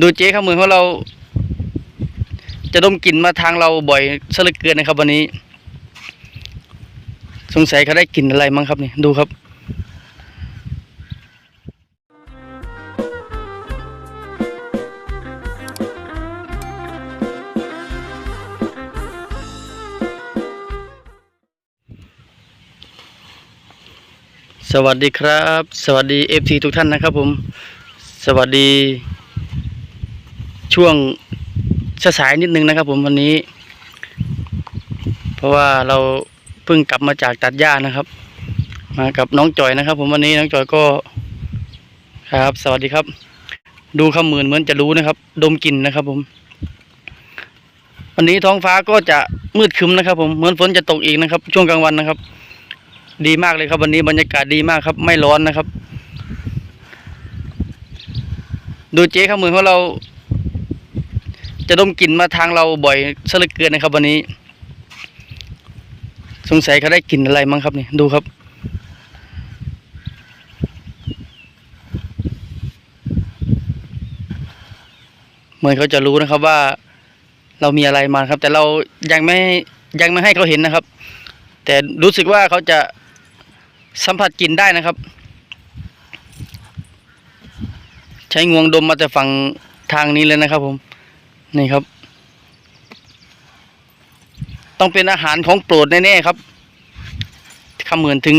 ดูเจ๊ข้ามือของเรา จะดมกลิ่นมาทางเราบ่อยซะเหลือเกินนะครับ วันนี้ สงสัยเขาได้กลิ่นอะไรมั้งครับนี่ดูครับสวัสดีครับ สวัสดีเอฟทีทุกท่านนะครับผม สวัสดี ช่วงสายนิดนึงนะครับ ผมวันนี้ เพราะว่าเราเพิ่งกลับมาจากตัดหญ้านะครับ มากับน้องจอยนะครับ ผมวันนี้น้องจอยก็ครับ สวัสดีครับ ดูคำหมื่นเหมือนจะรู้นะครับ ดมกลิ่นนะครับ ผม วันนี้ท้องฟ้าก็จะมืดครึ้มนะครับ ผมเหมือนฝนจะตกอีกนะครับ ช่วงกลางวันนะครับ ดีมากเลยครับ วันนี้บรรยากาศดีมากครับ ไม่ร้อนนะครับ ดูเจ๊ข้ามือของเรา จะดมกลิ่นมาทางเราบ่อยซะเหลือเกินนะครับ วันนี้ สงสัยเขาได้กลิ่นอะไรมั้งครับนี่ดูครับ เหมือนเขาจะรู้นะครับว่าเรามีอะไรมาครับ แต่เรายังไม่ยังไม่ให้เขาเห็นนะครับ แต่รู้สึกว่าเขาจะสัมผัสกลิ่นได้นะครับ ใช้งวงดมมาแต่ฝั่งทางนี้เลยนะครับผม นี่ครับ ต้องเป็นอาหารของโปรดแน่ๆครับคำเหมือนถึง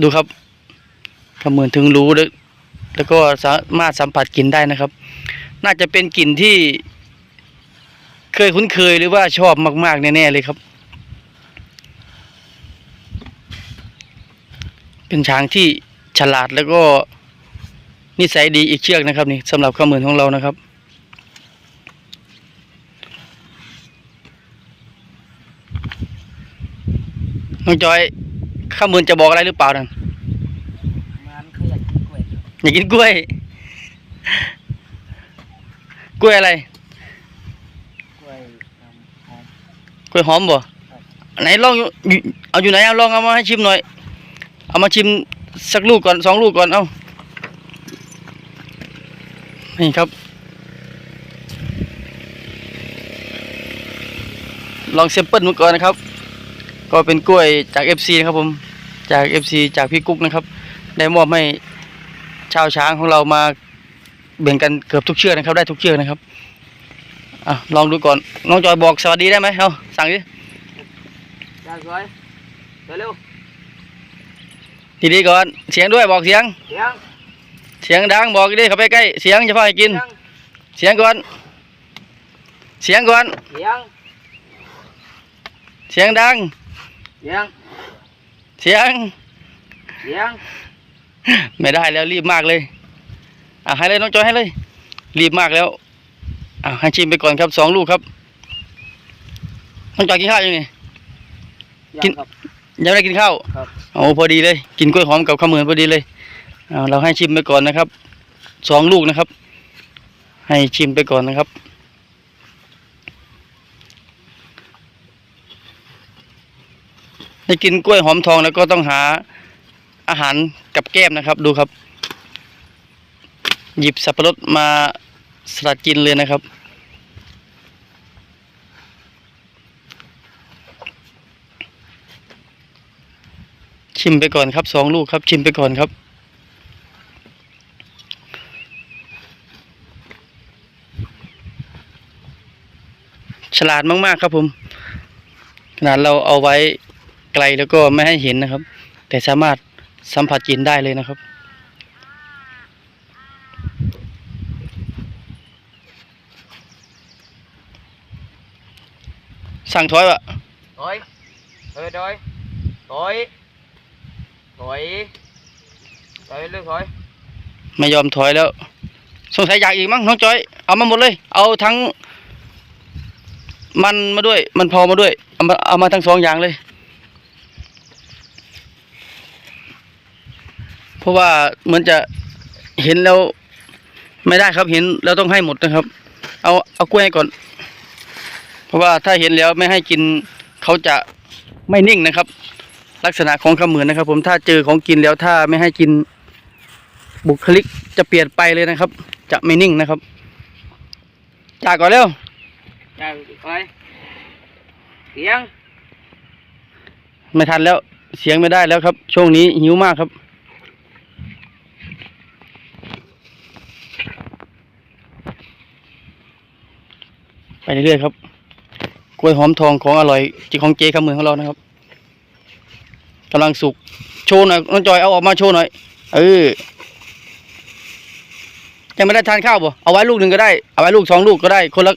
ดูครับคำเหมือนถึงรู้แล้วแล้วก็สามารถสัมผัสกลิ่นได้นะครับ น่าจะเป็นกลิ่นที่ เคยคุ้นเคยหรือว่าชอบมาก ๆ แน่ ๆ เลยครับ เป็นช้างที่ฉลาดแล้วก็นิสัยดีอีกเชือกนะครับนี่สำหรับข้ามือนของเรานะครับ น้องจอยข้ามือนจะบอกอะไรหรือเปล่านั่นมันเขาอยากกินกล้วยครับอยากกินกล้วย กล้วยอะไร กล้วยน้ำหอม กล้วยหอมบ่ครับไหนลองอยู่อยู่เอาอยู่ไหนเอาลองเอามาให้ชิมหน่อย เอามาชิมสักลูกก่อนสองลูกก่อนเอานี่ครับ ลองเซมเปิลมาก่อนนะครับ ก็เป็นกล้วยจาก FC นะครับผมจาก FC จากพี่กุ๊กนะครับ ได้มอบให้ชาวช้างของเรามาแบ่งกันเกือบทุกเชือกนะครับ ได้ทุกเชือกนะครับอะลองดูก่อนน้องจอยบอกสวัสดีได้ไหมเอาสั่งดิได้กล้วยเดี๋ยวเร็วดีๆก่อนเสียงด้วยบอกเสียง เสียงเสียงดังบอกดิเข้าไปใกล้เสียงจะพาให้กิน เสียงเสียงก่อน เสียงก่อน เสียง เสียงดัง เสียง เสียง เสียง ไม่ได้แล้วรีบมากเลย อะให้เลยน้องจอยให้เลย รีบมากแล้ว อะให้ชิมไปก่อนครับสองลูกครับ น้องจอยกินข้าวยังนี่กินยังครับยังไม่ได้กินข้าวครับโอ้พอดีเลย กินกล้วยหอมกับข้าวเหมือนพอดีเลยเอาเราให้ชิมไปก่อนนะครับสองลูกนะครับ ให้ชิมไปก่อนนะครับ ให้กินกล้วยหอมทองแล้วก็ต้องหาอาหารกับแก้มนะครับ ดูครับ หยิบสับปะรดมาสลัดกินเลยนะครับ ชิมไปก่อนครับสองลูกครับ ชิมไปก่อนครับฉลาดมาก ๆ ครับผม ขนาดเราเอาไว้ ไกลแล้วก็ไม่ให้เห็นนะครับ แต่สามารถสัมผัสกลินได้เลยนะครับ สั่งถอยวะถอยเออถอยถอยถอยถอยเร็วถอยไม่ยอมถอยแล้ว สงสัยอยากอีกมั้งน้องจอย เอามาหมดเลย เอาทั้ง มันมาด้วย มันพอมาด้วย เอามาเอามาทั้งสองอย่างเลย เพราะว่าเหมือนจะเห็นแล้วไม่ได้ครับเห็นแล้วต้องให้หมดนะครับ เอาเอากล้วยให้ก่อน เพราะว่าถ้าเห็นแล้วไม่ให้กินเขาจะไม่นิ่งนะครับ ลักษณะของขมือนนะครับ ผมถ้าเจอของกินแล้วถ้าไม่ให้กินบุคลิกจะเปลี่ยนไปเลยนะครับ จะไม่นิ่งนะครับจากก่อนเร็วจ้าไปเสียง ไม่ทันแล้วเสียงไม่ได้แล้วครับ ช่วงนี้หิวมากครับ ไปเรื่อยๆครับกล้วยหอมทองของอร่อยจิของเจคำเมืองของเรานะครับกำลังสุกโชว์หน่อยน้องจอยเอาออกมาโชว์หน่อยเออยังไม่ได้ทานข้าวบ่เอาไว้ลูกหนึ่งก็ได้เอาไว้ลูกสองลูกก็ได้ คนละ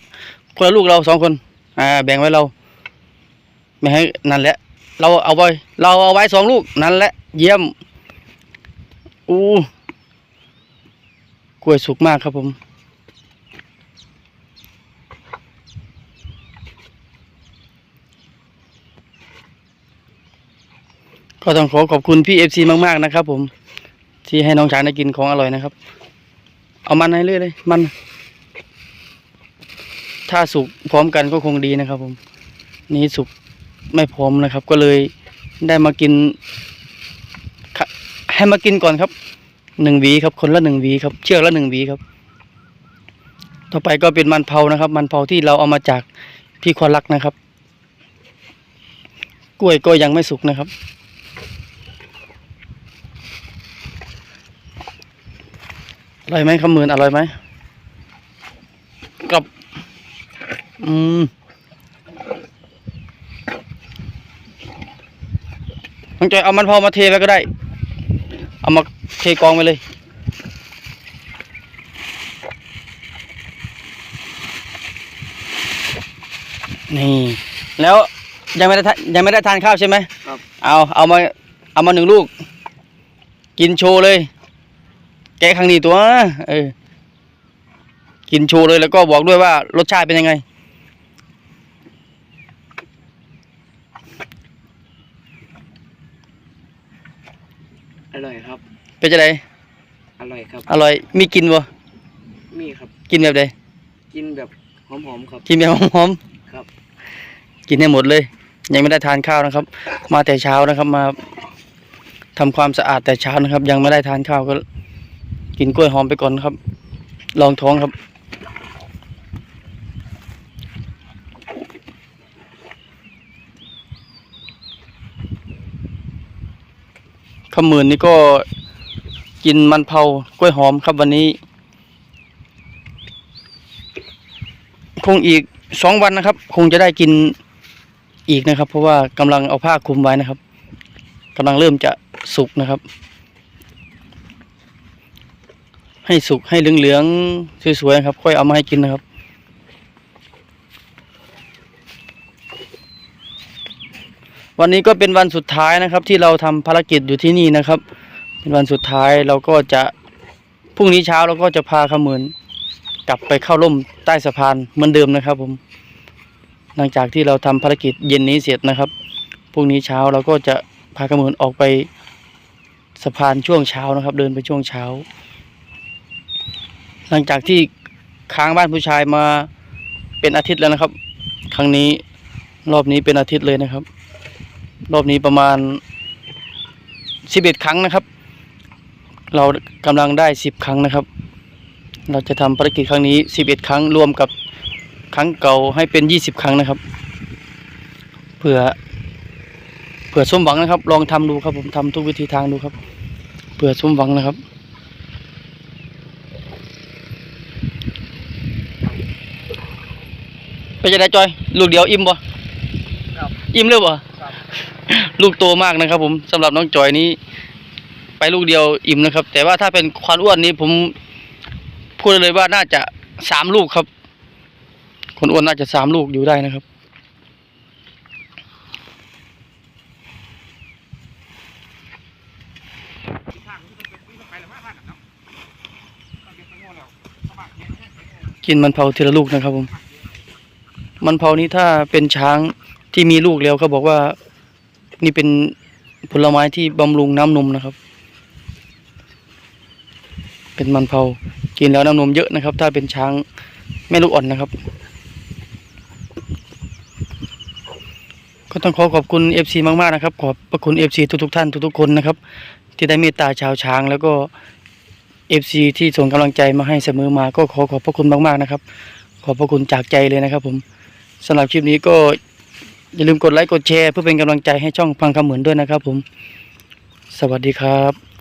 คนละลูกเราสองคน อ่า แบ่งไว้เรา ไม่ให้นั่นแหละ เราเอาไว้ เราเอาไว้สองลูกนั่นแหละ เยี่ยมอู้กล้วยสุกมากครับผม ก็ต้องขอขอบคุณพี่เอฟซีมากๆนะครับ ผมที่ให้น้องช้างได้กินของอร่อยนะครับ เอามันให้เรื่อยเลย มัน ถ้าสุกพร้อมกันก็คงดีนะครับ ผม นี่สุกไม่พร้อมนะครับ ก็เลยได้มากิน ให้มากินก่อนครับหนึ่งวีครับ คนละหนึ่งวีครับ เชือกละหนึ่งวีครับ ต่อไปก็เป็นมันเผานะครับ มันเผาที่เราเอามาจากพี่ควรักนะครับ กล้วยก็ยังไม่สุกนะครับ อร่อยไหมคำหมื่นอร่อยไหมกับ อืมน้องจอยเอามันพอมาเทไปก็ได้ เอามาเทกองไปเลยนี่ แล้วยังไม่ได้ทานยังไม่ได้ทานข้าวใช่ไหมครับเอาเอามาเอามาหนึ่งลูก กินโชว์เลย แกะครั้งนี้ตัวเออกินโชว์เลยแล้วก็บอกด้วยว่ารสชาติเป็นยังไง อร่อยครับ เป็นจะไดอร่อยครับ อร่อย มีกินบ่มีครับกินแบบใดกินแบบหอมๆครับกินแบบหอมครับๆกินให้หมดเลย ยังไม่ได้ทานข้าวนะครับ มาแต่เช้านะครับมาทำความสะอาดแต่เช้านะครับ ยังไม่ได้ทานข้าวก็ กินกล้วยหอมไปก่อนครับ ลองท้องครับ ขมื่นนี่ก็กินมันเผากล้วยหอมครับวันนี้ คงอีกสองวันนะครับ คงจะได้กินอีกนะครับ เพราะว่ากำลังเอาผ้าคลุมไว้นะครับกำลังเริ่มจะสุกนะครับ ให้สุกให้เหลืองๆสวยๆครับ ค่อยเอามาให้กินนะครับ วันนี้ก็เป็นวันสุดท้ายนะครับ ที่เราทำภารกิจอยู่ที่นี่นะครับ เป็นวันสุดท้ายเราก็จะพรุ่งนี้เช้าเราก็จะพาขมืนกลับไปเข้าร่มใต้สะพานเหมือนเดิมนะครับ ผม หลังจากที่เราทำภารกิจเย็นนี้เสร็จนะครับพรุ่งนี้เช้าเราก็จะพาขมืนออกไปสะพานช่วงเช้านะครับ เดินไปช่วงเช้า หลังจากที่ค้างบ้านผู้ชายมาเป็นอาทิตย์แล้วนะครับ ครั้งนี้รอบนี้เป็นอาทิตย์เลยนะครับ รอบนี้ประมาณสิบเอ็ดครั้งนะครับ เรากำลังได้สิบครั้งนะครับ เราจะทำภารกิจครั้งนี้สิบเอ็ดครั้งรวมกับครั้งเก่าให้เป็นยี่สิบครั้งนะครับเผื่อเผื่อสมหวังนะครับ ลองทำดูครับผมทำทุกวิธีทางดูครับเผื่อสมหวังนะครับ ไปจะได้จอย ลูกเดียวอิ่มบ่ครับ อิ่มเลยบ่ครับ ลูกโตมากนะครับ ผมสำหรับน้องจอยนี้ ไปลูกเดียวอิ่มนะครับ แต่ว่าถ้าเป็นควานอ้วนนี้ผม พูดได้เลยว่าน่าจะสามลูกครับ คนอ้วนน่าจะสามลูกอยู่ได้นะครับ กินมันเผาทีละลูกนะครับผม มันเผานี้ถ้าเป็นช้างที่มีลูกแล้วเขาบอกว่านี่เป็นผลไม้ที่บำรุงน้ำนมนะครับ เป็นมันเผากินแล้วน้ำนมเยอะนะครับ ถ้าเป็นช้างแม่ลูกอ่อนนะครับ ก็ต้องขอขอบคุณ FC มากๆนะครับ ขอบพระคุณ FC ทุกๆท่านทุกๆคนนะครับ ที่ได้เมตตาชาวช้าง แล้วก็ FC ที่ส่งกำลังใจมาให้เสมอมา ก็ขอขอบพระคุณมากๆนะครับ ขอบพระคุณจากใจเลยนะครับผม สำหรับคลิปนี้ก็อย่าลืมกดไลค์กดแชร์เพื่อเป็นกำลังใจให้ช่องพังคำเหมือนด้วยนะครับผม สวัสดีครับ